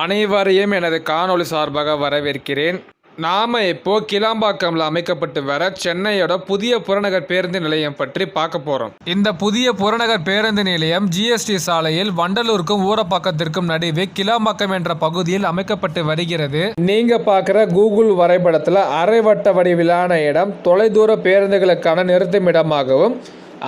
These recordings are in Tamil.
அனைவரையும் எனது காணொளி சார்பாக வரவேற்கிறேன். நாம இப்போ கிளாம்பாக்கம்ல அமைக்கப்பட்டு வர சென்னையோட புதிய புறநகர் பேருந்து நிலையம் பற்றி பார்க்க போறோம். இந்த புதிய புறநகர் பேருந்து நிலையம் ஜிஎஸ்டி சாலையில் வண்டலூருக்கும் ஊரப்பாக்கத்திற்கும் நடுவே கிளாம்பாக்கம் என்ற பகுதியில் அமைக்கப்பட்டு வருகிறது. நீங்க பார்க்குற கூகுள் வரைபடத்தில் அரைவட்ட வடிவிலான இடம் தொலைதூர பேருந்துகளுக்கான நிறுத்துமிடமாகவும்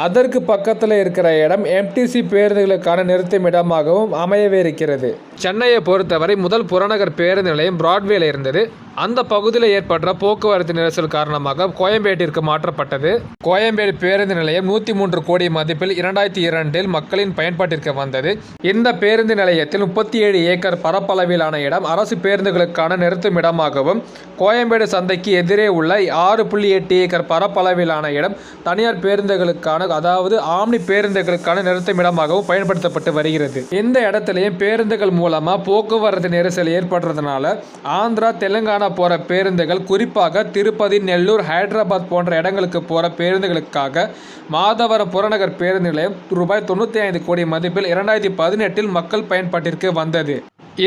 அதற்கு பக்கத்தில் இருக்கிற இடம் எம்டிசி பேருந்துகளுக்கான நிறுத்தும் இடமாகவும் அமையவே இருக்கிறது. சென்னையை பொறுத்தவரை முதல் புறநகர் பேருந்து நிலையம் பிராட்வேல இருந்தது. அந்த பகுதியில் ஏற்பட்ட போக்குவரத்து நெரிசல் காரணமாக கோயம்பேட்டிற்கு மாற்றப்பட்டது. கோயம்பேடு பேருந்து நிலையம் நூற்றி மூன்று கோடி மதிப்பில் இரண்டாயிரத்தி இரண்டில் மக்களின் பயன்பாட்டிற்கு வந்தது. இந்த பேருந்து நிலையத்தில் முப்பத்தி ஏழு ஏக்கர் பரப்பளவிலான இடம் அரசு பேருந்துகளுக்கான நிறுத்தும் இடமாகவும் கோயம்பேடு சந்தைக்கு எதிரே உள்ள ஆறு புள்ளி எட்டு ஏக்கர் பரப்பளவிலான இடம் தனியார் பேருந்துகளுக்கான அதாவது ஆம்னி பேருந்துகளுக்கான நிறுத்தும் இடமாகவும் பயன்படுத்தப்பட்டு வருகிறது. இந்த இடத்துலையும் பேருந்துகள் மூலமாக போக்குவரத்து நெரிசல் ஏற்படுறதுனால ஆந்திரா தெலுங்கானா போகிற பேருந்துகள் குறிப்பாக திருப்பதி நெல்லூர் ஹைதராபாத் போன்ற இடங்களுக்கு போகிற பேருந்துகளுக்காக மாதவரம் புறநகர் பேருந்து நிலையம் ரூபாய் தொண்ணூற்றி ஐந்து கோடி மதிப்பில் இரண்டாயிரத்தி பதினெட்டில் மக்கள் பயன்பாட்டிற்கு வந்தது.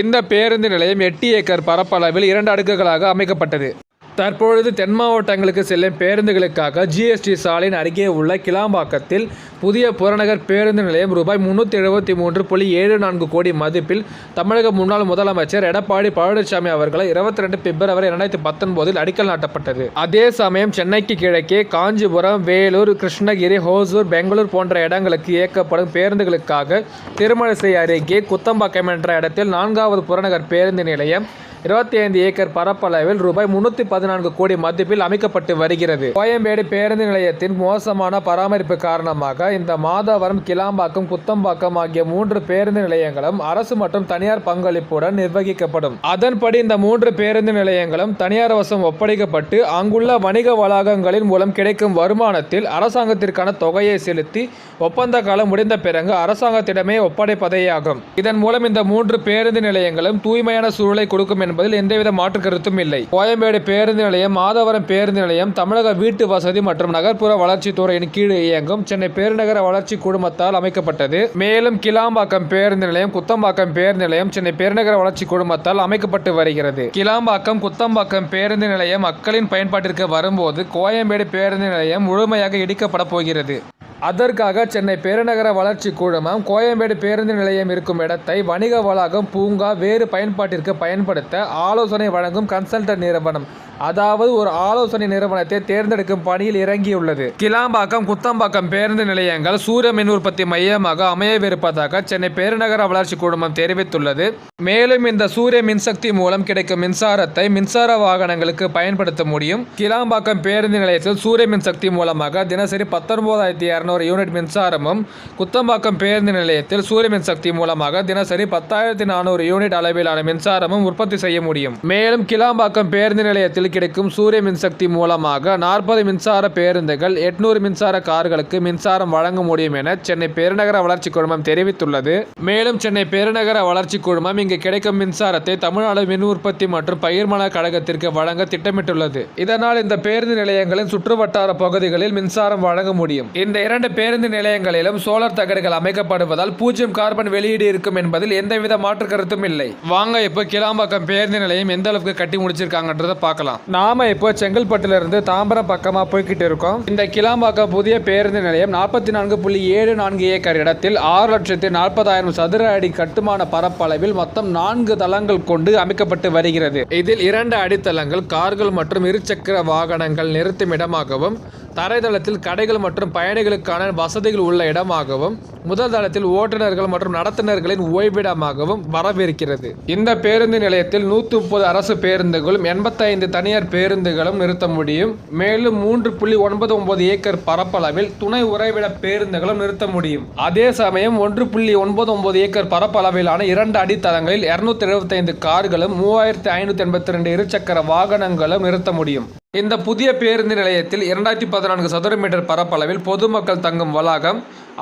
இந்த பேருந்து நிலையம் எட்டு ஏக்கர் பரப்பளவில் இரண்டு அடுக்குகளாக அமைக்கப்பட்டது. தற்பொழுது தென் மாவட்டங்களுக்கு செல்லும் பேருந்துகளுக்காக ஜிஎஸ்டி சாலையின் அருகே உள்ள கிளாம்பாக்கத்தில் புதிய புறநகர் பேருந்து நிலையம் ரூபாய் முன்னூற்றி எழுபத்தி மூன்று புள்ளி ஏழு நான்கு கோடி மதிப்பில் தமிழக முன்னாள் முதலமைச்சர் எடப்பாடி பழனிசாமி அவர்களை இருபத்தி ரெண்டு பிப்ரவரி இரண்டாயிரத்தி பத்தொன்பதில் அடிக்கல் நாட்டப்பட்டது. அதே சமயம் சென்னைக்கு கிழக்கே காஞ்சிபுரம் வேலூர் கிருஷ்ணகிரி ஹோசூர் பெங்களூர் போன்ற இடங்களுக்கு இயக்கப்படும் பேருந்துகளுக்காக திருமழிசை அருகே குத்தம்பாக்கம் என்ற இடத்தில் நான்காவது புறநகர் பேருந்து நிலையம் இருபத்தி ஐந்து ஏக்கர் பரப்பளவில் ரூபாய் முன்னூத்தி பதினான்கு கோடி மதிப்பில் அமைக்கப்பட்டு வருகிறது. கோயம்பேடு பேருந்து நிலையத்தின் மோசமான பராமரிப்பு காரணமாக இந்த மாதவரம் கிளாம்பாக்கம் குத்தம்பாக்கம் ஆகிய மூன்று பேருந்து நிலையங்களும் அரசு மற்றும் தனியார் பங்களிப்புடன் நிர்வகிக்கப்படும். அதன்படி இந்த மூன்று பேருந்து நிலையங்களும் தனியார் வசம் ஒப்படைக்கப்பட்டு அங்குள்ள வணிக வளாகங்களின் மூலம் கிடைக்கும் வருமானத்தில் அரசாங்கத்திற்கான தொகையை செலுத்தி ஒப்பந்த காலம் முடிந்த பிறகு அரசாங்கத்திடமே ஒப்படைப்பதேயாகும். இதன் மூலம் இந்த மூன்று பேருந்து நிலையங்களும் தூய்மையான சூழலை கொடுக்கும் என்பதில் எந்தவித மாற்று கருத்தும் இல்லை. கோயம்பேடு பேருந்து நிலையம் மாதவரம் பேருந்து நிலையம் தமிழக வீட்டு வசதி மற்றும் நகர்ப்புற வளர்ச்சித்துறையின் கீழ் இயங்கும் சென்னை பெருநகர வளர்ச்சி குழுமத்தால் அமைக்கப்பட்டது. மேலும் கிளாம்பாக்கம் பேருந்து நிலையம் குத்தம்பாக்கம் பேருந்து நிலையம் சென்னை பெருநகர வளர்ச்சி குழுமத்தால் அமைக்கப்பட்டு வருகிறது. கிளாம்பாக்கம் குத்தம்பாக்கம் பேருந்து நிலையம் மக்களின் பயன்பாட்டிற்கு வரும்போது கோயம்பேடு பேருந்து நிலையம் முழுமையாக இடிக்கப்பட போகிறது. அதற்காக சென்னை பெருநகர வளர்ச்சி குழுமம் கோயம்பேடு பேருந்து நிலையம் இருக்கும் இடத்தை வணிக வளாகம் பூங்கா வேறு பயன்பாட்டிற்கு பயன்படுத்த ஆலோசனை வழங்கும் கன்சல்டன்ட் நிறுவனம். அதாவது ஒரு ஆலோசனை நிறுவனத்தை தேர்ந்தெடுக்கும் பணியில் இறங்கியுள்ளது. கிளாம்பாக்கம் குத்தம்பாக்கம் பேருந்து நிலையங்கள் சூரிய மின் உற்பத்தி மையமாக அமையவிருப்பதாக சென்னை பெருநகர வளர்ச்சி குழுமம் தெரிவித்துள்ளது. மேலும் இந்த சூரிய மின்சக்தி மூலம் கிடைக்கும் மின்சாரத்தை மின்சார வாகனங்களுக்கு பயன்படுத்த முடியும். கிளாம்பாக்கம் பேருந்து நிலையத்தில் சூரிய மின்சக்தி மூலமாக தினசரி பத்தொன்பதாயிரத்தி இரநூறு யூனிட் மின்சாரமும் குத்தம்பாக்கம் பேருந்து நிலையத்தில் சூரிய மின்சக்தி மூலமாக தினசரி பத்தாயிரத்தி நானூறு யூனிட் அளவிலான மின்சாரமும் உற்பத்தி செய்ய முடியும். மேலும் கிளாம்பாக்கம் பேருந்து நிலையத்தில் கிடைக்கும் சூரிய மின்சக்தி மூலமாக நாற்பது மின்சார பேருந்துகள் எட்நூறு மின்சார கார்களுக்கு மின்சாரம் வழங்க முடியும் என சென்னை பெருநகர வளர்ச்சி குழுமம் தெரிவித்துள்ளது. மேலும் சென்னை பெருநகர வளர்ச்சி குழுமம் இங்கு கிடைக்கும் மின்சாரத்தை தமிழ்நாடு மின் உற்பத்தி மற்றும் பயிர்மன கழகத்திற்கு வழங்க திட்டமிட்டுள்ளது. இதனால் இந்த பேருந்து நிலையங்களின் சுற்றுவட்டார பகுதிகளில் மின்சாரம் வழங்க முடியும். இந்த இரண்டு பேருந்து நிலையங்களிலும் சோலார் தகடுகள் அமைக்கப்படுவதால் பூஜ்ஜியம் கார்பன் வெளியீடு இருக்கும் என்பதில் எந்தவித மாற்று கருத்தும் இல்லை. வாங்க இப்போ கிளாம்பாக்கம் பேருந்து நிலையம் எந்த அளவுக்கு கட்டி முடிச்சிருக்காங்கன்றதை பார்க்கலாம். நாம இப்போ செங்கல்பட்டுல இருந்து தாம்பரம் பக்கமா போய்கிட்டு இருக்கோம். இந்த கிளாம்பாக்கம் புதிய பேருந்து நிலையம் நாற்பத்தி நான்கு புள்ளி ஏழு நான்கு ஏக்கர் இடத்தில் ஆறு லட்சத்தி நாற்பதாயிரம் சதுர அடி கட்டுமான பரப்பளவில் மொத்தம் நான்கு தளங்கள் கொண்டு அமைக்கப்பட்டு வருகிறது. இதில் இரண்டு அடித்தளங்கள் கார்கள் மற்றும் இருசக்கர வாகனங்கள் நிறுத்தும் இடமாகவும் தரைதளத்தில் கடைகள் மற்றும் பயணிகளுக்கான வசதிகள் உள்ள இடமாகவும் முதல் தளத்தில் ஓட்டுநர்கள் மற்றும் நடத்துனர்களின் ஓய்விடமாகவும் வரவிருக்கிறது. இந்த பேருந்து நிலையத்தில் நூற்றி முப்பது அரசு பேருந்துகளும் எண்பத்தைந்து தனியார் பேருந்துகளும் நிறுத்த முடியும். மேலும் மூன்று புள்ளி ஒன்பது ஒன்பது ஏக்கர் பரப்பளவில் துணை உறைவிட பேருந்துகளும் நிறுத்த முடியும். அதே சமயம் ஒன்று புள்ளி ஒன்பது ஒன்பது ஏக்கர் பரப்பளவிலான இரண்டு அடித்தளங்களில் இருநூத்தி எழுபத்தைந்து கார்களும் மூவாயிரத்தி ஐநூற்றி எண்பத்தி ரெண்டு இருசக்கர வாகனங்களும் நிறுத்த முடியும். இந்த புதிய பேருந்து நிலையத்தில் இரண்டாயிரத்தி பதினான்கு சதுர மீட்டர் பரப்பளவில் பொதுமக்கள் தங்கும் வளாகம்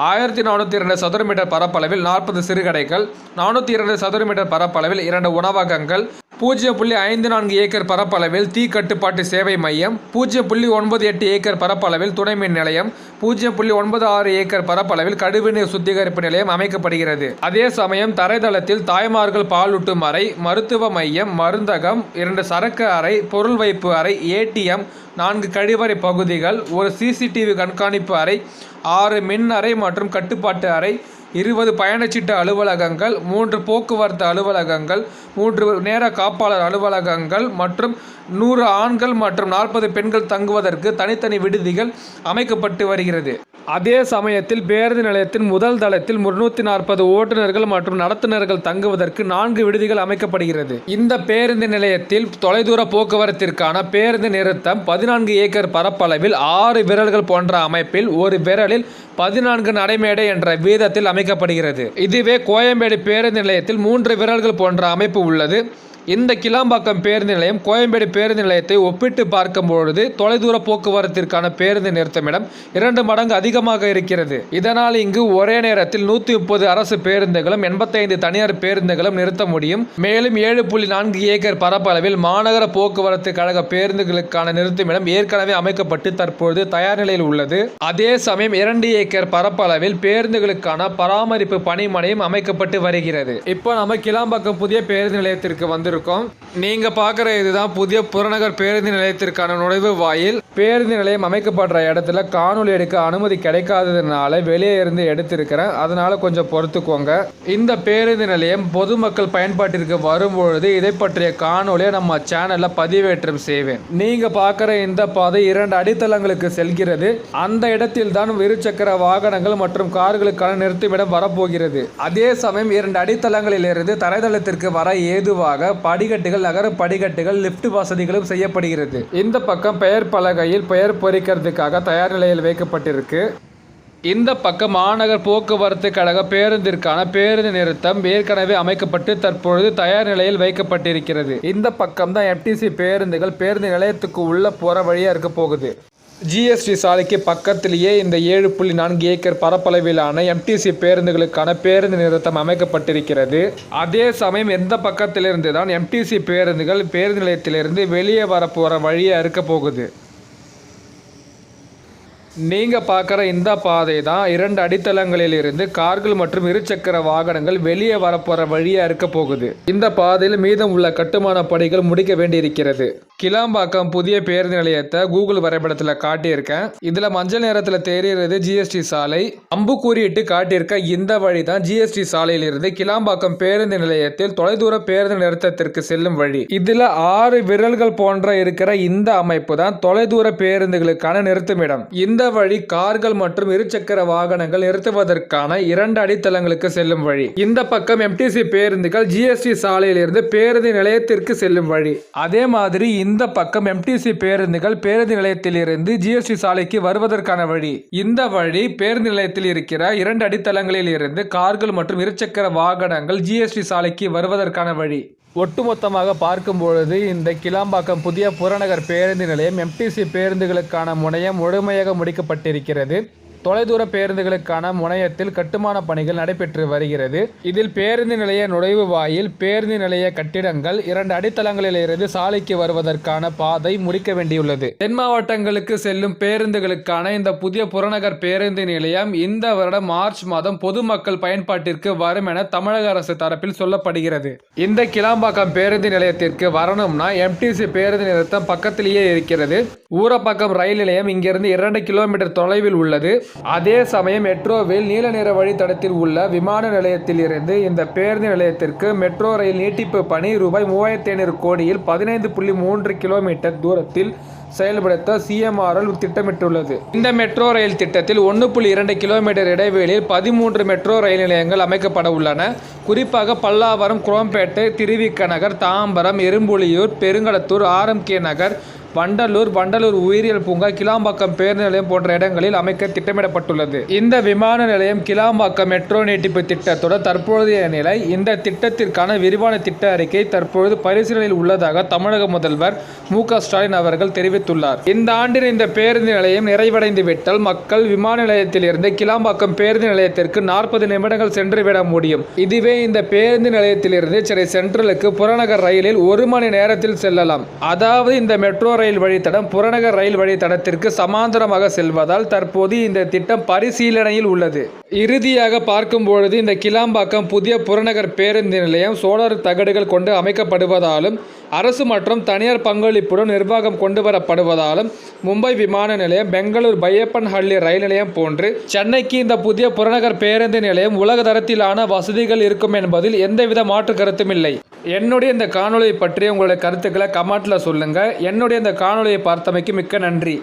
ஆயிரத்தி நானூற்றி இரண்டு சதுர மீட்டர் பரப்பளவில் நாற்பது சிறுகடைகள் நானூற்றி இரண்டு சதுர மீட்டர் பரப்பளவில் இரண்டு உணவகங்கள் பூஜ்ஜியம் புள்ளி ஐந்து நான்கு ஏக்கர் பரப்பளவில் தீ கட்டுப்பாட்டு சேவை மையம் பூஜ்ஜியம் புள்ளி ஒன்பது எட்டு ஏக்கர் பரப்பளவில் துணை மின் நிலையம் பூஜ்ஜியம் புள்ளி ஒன்பது ஆறு ஏக்கர் பரப்பளவில் கழிவுநீர் சுத்திகரிப்பு நிலையம் அமைக்கப்படுகிறது. அதே சமயம் தரைதளத்தில் தாய்மார்கள் பாலூட்டும் அறை மருத்துவ மையம் மருந்தகம் இரண்டு சரக்கு அறை பொருள் வைப்பு அறை ஏடி ஏடிஎம் நான்கு கழிவறை பகுதிகள் ஒரு சிசிடிவி கண்காணிப்பு அறை ஆறு மின் அறை மற்றும் கட்டுப்பாட்டு அறை இருபது பயணச்சீட்டு அலுவலகங்கள் மூன்று போக்குவரத்து அலுவலகங்கள் மூன்று நேர காப்பாளர் அலுவலகங்கள் மற்றும் நூறு ஆண்கள் மற்றும் நாற்பது பெண்கள் தங்குவதற்கு தனித்தனி விடுதிகள் அமைக்கப்பட்டு வருகிறது. அதே சமயத்தில் பேருந்து நிலையத்தின் முதல் தளத்தில் முன்னூற்றி நாற்பது ஓட்டுநர்கள் மற்றும் நடத்துனர்கள் தங்குவதற்கு நான்கு விடுதிகள் அமைக்கப்படுகிறது. இந்த பேருந்து நிலையத்தில் தொலைதூர போக்குவரத்திற்கான பேருந்து நிறுத்தம் பதி பதினான்கு ஏக்கர் பரப்பளவில் ஆறு விரல்கள் போன்ற அமைப்பில் ஒரு விரலில் பதினான்கு நடைமேடை என்ற வீதத்தில் அமைக்கப்படுகிறது. இதுவே கோயம்பேடு பேருந்து நிலையத்தில் மூன்று விரல்கள் போன்ற அமைப்பு உள்ளது. இந்த கிளாம்பாக்கம் பேருந்து நிலையம் கோயம்பேடு பேருந்து நிலையத்தை ஒப்பிட்டு பார்க்கும் பொழுது தொலைதூர போக்குவரத்திற்கான பேருந்து நிறுத்தமிடம் இரண்டு மடங்கு அதிகமாக இருக்கிறது. இதனால் இங்கு ஒரே நேரத்தில் நூற்றி முப்பது அரசு பேருந்துகளும் எண்பத்தைந்து தனியார் பேருந்துகளும் நிறுத்த முடியும். மேலும் ஏழு புள்ளி நான்கு ஏக்கர் பரப்பளவில் மாநகர போக்குவரத்து கழக பேருந்துகளுக்கான நிறுத்துமிடம் ஏற்கனவே அமைக்கப்பட்டு தற்போது தயார் நிலையில் உள்ளது. அதே சமயம் இரண்டு ஏக்கர் பரப்பளவில் பேருந்துகளுக்கான பராமரிப்பு பணிமனையும் அமைக்கப்பட்டு வருகிறது. இப்போ நம்ம கிளாம்பாக்கம் புதிய பேருந்து நிலையத்திற்கு வந்து இருக்கும். நீங்க பார்க்குற இதுதான் புதிய புறநகர் பேருந்து நிலையத்திற்கான நுழைவு வாயில். பேருந்து நிலையம் அமைக்கப்படுற இடத்துல காணொளி எடுக்க அனுமதி கிடைக்காததுனால வெளியே இருந்து எடுத்திருக்கிறேன். அதனால கொஞ்சம் பொறுத்துக்கோங்க. இந்த பேருந்து நிலையம் பொதுமக்கள் பயன்பாட்டிற்கு வரும்பொழுது இதை பற்றிய காணொலியை நம்ம சேனல்ல பதிவேற்றம் செய்வேன். நீங்க பார்க்குற இந்த பாதை இரண்டு அடித்தளங்களுக்கு செல்கிறது. அந்த இடத்தில் தான் இருசக்கர வாகனங்கள் மற்றும் கார்களுக்கான நிறுத்துமிடம் வரப்போகிறது. அதே சமயம் இரண்டு அடித்தளங்களிலிருந்து தரைதளத்திற்கு வர ஏதுவாக படிக்கட்டுகள் நகர படிக்கட்டுகள் லிஃப்ட் வசதிகளும் செய்யப்படுகிறது. இந்த பக்கம் பெயர் பலகையில் பெயர் பொறிக்கிறதுக்காக தயார் நிலையில் வைக்கப்பட்டிருக்கு. இந்த பக்கம் மாநகர் போக்குவரத்து கழக பேருந்திற்கான பேருந்து நிறுத்தம் ஏற்கனவே அமைக்கப்பட்டு தற்பொழுது தயார் நிலையில் வைக்கப்பட்டிருக்கிறது. இந்த பக்கம் தான் எஃப்டிசி பேருந்துகள் பேருந்து நிலையத்துக்கு உள்ள போற வழியா இருக்க போகுது. ஜிஎஸ்டி சாலைக்கு பக்கத்திலேயே இந்த ஏழு புள்ளி நான்கு ஏக்கர் பரப்பளவிலான எம்டிசி பேருந்துகளுக்கான பேருந்து நிறுத்தம் அமைக்கப்பட்டிருக்கிறது. அதே சமயம் எந்த பக்கத்திலிருந்து தான் எம்டிசி பேருந்துகள் பேருந்து நிலையத்திலிருந்து வெளியே வரப்போகிற வழியை இருக்க போகுது. நீங்கள் பார்க்குற இந்த பாதை தான் இரண்டு அடித்தளங்களில் இருந்து கார்கள் மற்றும் இருசக்கர வாகனங்கள் வெளியே வரப்போகிற வழியாக இருக்க போகுது. இந்த பாதையில் மீதம் உள்ள கட்டுமான பணிகள் முடிக்க வேண்டியிருக்கிறது. கிளாம்பாக்கம் புதிய பேருந்து நிலையத்தை கூகுள் வரைபடத்தில் காட்டியிருக்கேன். இதில் மஞ்சள் நிறத்தில் தெரிகிறது ஜிஎஸ்டி சாலை. அம்பு குறியிட்டு காட்டியிருக்க இந்த வழி தான் ஜிஎஸ்டி சாலையில் இருந்து கிளாம்பாக்கம் பேருந்து நிலையத்தில் தொலைதூர பேருந்து நிறுத்தத்திற்கு செல்லும் வழி. இதில் ஆறு விரல்கள் போன்ற இருக்கிற இந்த அமைப்பு தான் தொலைதூர பேருந்துகளுக்கான நிறுத்துமிடம் இந்த வழி கார்கள் மற்றும் இருசக்கர வாகனங்கள் நிறுத்துவதற்கான இரண்டு அடித்தளங்களுக்கு செல்லும் வழி. இந்த பக்கம் எம்டிசி பேருந்துகள் ஜிஎஸ்டி சாலையில் இருந்து பேருந்து நிலையத்திற்கு செல்லும் வழி. அதே மாதிரி இந்த பக்கம் எம்டிசி பேருந்துகள் பேருந்து நிலையத்திலிருந்து ஜிஎஸ்டி சாலைக்கு வருவதற்கான வழி. இந்த வழி பேருந்து நிலையத்தில் இருக்கிற இரண்டு அடித்தளங்களில் இருந்து கார்கள் மற்றும் இருசக்கர வாகனங்கள் ஜிஎஸ்டி சாலைக்கு வருவதற்கான வழி. ஒட்டுமொத்தமாக பார்க்கும் பொழுது இந்த கிளாம்பாக்கம் புதிய புறநகர் பேருந்து நிலையம் எம்டிசி பேருந்துகளுக்கான முனையம் முழுமையாக முடிக்கப்பட்டிருக்கிறது. தொலைதூர பேருந்துகளுக்கான முனையத்தில் கட்டுமான பணிகள் நடைபெற்று வருகிறது. இதில் பேருந்து நிலைய நுழைவு வாயில் பேருந்து நிலைய கட்டிடங்கள் இரண்டு அடித்தளங்களிலிருந்து சாலைக்கு வருவதற்கான பாதை முடிக்க வேண்டியுள்ளது. தென் மாவட்டங்களுக்கு செல்லும் பேருந்துகளுக்கான இந்த புதிய புறநகர் பேருந்து நிலையம் இந்த வருடம் மார்ச் மாதம் பொதுமக்கள் பயன்பாட்டிற்கு வரும் என தமிழக அரசு தரப்பில் சொல்லப்படுகிறது. இந்த கிளாம்பாக்கம் பேருந்து நிலையத்திற்கு வரணும்னா எம்டிசி பேருந்து நிறுத்தம் பக்கத்திலேயே இருக்கிறது. ஊரப்பாக்கம் ரயில் நிலையம் இங்கிருந்து இரண்டு கிலோமீட்டர் தொலைவில் உள்ளது. அதே சமயம் மெட்ரோவில் நீல நிற வழித்தடத்தில் உள்ள விமான நிலையத்தில் இருந்து இந்த பேருந்து நிலையத்திற்கு மெட்ரோ ரயில் நீட்டிப்பு பணி ரூபாய் மூவாயிரத்தி ஐநூறு கோடியில் பதினைந்து புள்ளி மூன்று கிலோமீட்டர் தூரத்தில் செயல்படுத்த சிஎம்ஆர்எல் திட்டமிட்டுள்ளது. இந்த மெட்ரோ ரயில் திட்டத்தில் ஒன்று புள்ளி இரண்டு கிலோமீட்டர் இடைவெளியில் பதிமூன்று மெட்ரோ ரயில் நிலையங்கள் அமைக்கப்பட உள்ளன. குறிப்பாக பல்லாவரம் குரோம்பேட்டை திருவிக்க நகர் தாம்பரம் எறும்புலியூர் பெருங்களத்தூர் ஆர்எம்கே நகர் வண்டலூர் வண்டலூர் உயிரியல் பூங்கா கிளாம்பாக்கம் பேருந்து நிலையம் போன்ற இடங்களில் அமைக்க திட்டமிடப்பட்டுள்ளது. இந்த விமான நிலையம் கிளாம்பாக்கம் மெட்ரோ நீட்டிப்பு திட்டத்தோட தற்போதைய நிலை இந்த திட்டத்திற்கான விரிவான திட்ட அறிக்கை தற்பொழுது பரிசீலனையில் உள்ளதாக தமிழக முதல்வர் மு ஸ்டாலின் அவர்கள் தெரிவித்துள்ளார். இந்த ஆண்டின் இந்த பேருந்து நிலையம் நிறைவடைந்து விட்டால் மக்கள் விமான நிலையத்திலிருந்து கிளாம்பாக்கம் பேருந்து நிலையத்திற்கு நாற்பது நிமிடங்கள் சென்று விட முடியும். இதுவே இந்த பேருந்து நிலையத்திலிருந்து சென்னை சென்ட்ரலுக்கு புறநகர் ரயிலில் ஒரு மணி நேரத்தில் செல்லலாம். அதாவது இந்த மெட்ரோ ரயில் வழித்தடம் புறநகர் ரயில் வழித்தடத்திற்கு சமாந்தரமாக செல்வதால் தற்போது இந்த திட்டம் பரிசீலனையில் உள்ளது. இறுதியாக பார்க்கும் பொழுது இந்த கிளாம்பாக்கம் புதிய புறநகர் பேருந்து நிலையம் சோலார் தகடுகள் கொண்டு அமைக்கப்படுவதாலும் அரசு மற்றும் தனியார் பங்களிப்புடன் நிர்வாகம் கொண்டு வரப்படுவதாலும் மும்பை விமான நிலையம் பெங்களூர் பையப்பன்ஹள்ளி ரயில் நிலையம் போன்று சென்னைக்கு இந்த புதிய புறநகர் பேருந்து நிலையம் உலக தரத்திலான வசதிகள் இருக்கும் என்பதில் எந்தவித மாற்று கருத்தும் இல்லை. என்னுடைய இந்த காணொளியை பற்றி உங்களுடைய கருத்துக்களை கமெண்ட்டில் சொல்லுங்கள் என்னுடைய இந்த காணொளியை பார்த்தமைக்கு மிக்க நன்றி.